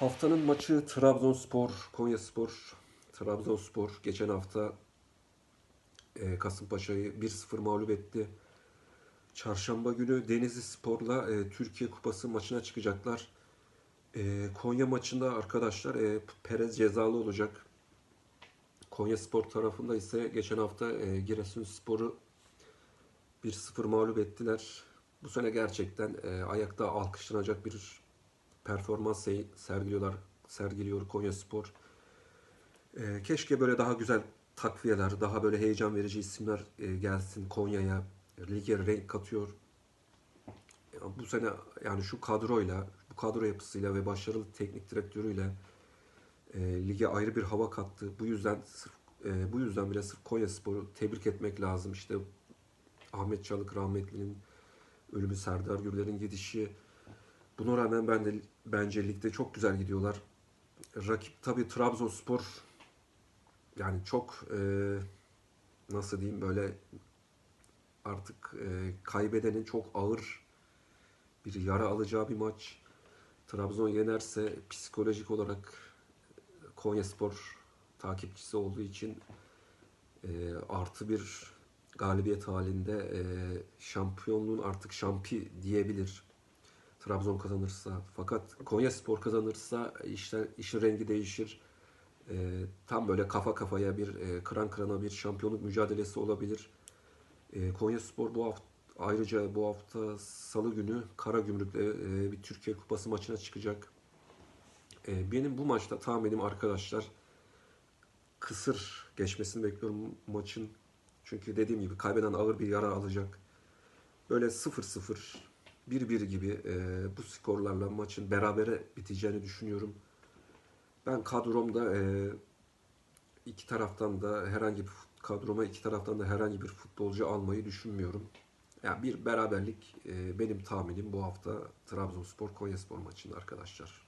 Haftanın maçı Trabzonspor, Konyaspor. Trabzonspor geçen hafta e, Kasımpaşa'yı 1-0 mağlup etti. Çarşamba günü Denizli Spor'la e, Türkiye Kupası maçına çıkacaklar. E, Konya maçında arkadaşlar e, Perez cezalı olacak. Konya Spor tarafında ise geçen hafta e, Giresunspor'u 1-0 mağlup ettiler. Bu sene gerçekten e, ayakta alkışlanacak bir performans se- sergiliyorlar, sergiliyor Konya Spor. E, keşke böyle daha güzel takviyeler, daha böyle heyecan verici isimler e, gelsin Konya'ya. Lige renk katıyor. Ya Bu sene yani şu kadroyla, bu kadro yapısıyla ve başarılı teknik direktörüyle e, lige ayrı bir hava kattı. Bu yüzden sırf e, bu yüzden bile sırf Konya Spor'u tebrik etmek lazım. İşte Ahmet Çalık rahmetlinin ölümü, Serdar Gürler'in gidişi. Buna rağmen ben de bence ligde çok güzel gidiyorlar. Rakip tabii Trabzonspor yani çok e, nasıl diyeyim böyle artık e, kaybedenin çok ağır bir yara alacağı bir maç. Trabzon yenerse psikolojik olarak Konyaspor takipçisi olduğu için e, artı bir galibiyet halinde e, şampiyonluğun artık şampi diyebilir. Trabzon kazanırsa. Fakat Konyaspor kazanırsa işler işin rengi değişir. E, tam böyle kafa kafaya bir e, kıran kırana bir şampiyonluk mücadelesi olabilir. E, Konyaspor bu hafta ayrıca bu hafta Salı günü Karagümrük'le e, bir Türkiye Kupası maçına çıkacak. E, benim bu maçta tahminim arkadaşlar kısır geçmesini bekliyorum maçın. Çünkü dediğim gibi kaybeden ağır bir yara alacak. Böyle 0-0, 1-1 gibi e, bu skorlarla maçın berabere biteceğini düşünüyorum. Ben kadromda e, iki taraftan da herhangi bir kadroma iki taraftan da herhangi bir futbolcu almayı düşünmüyorum. Yani bir beraberlik e, benim tahminim bu hafta Trabzonspor Konyaspor maçında arkadaşlar.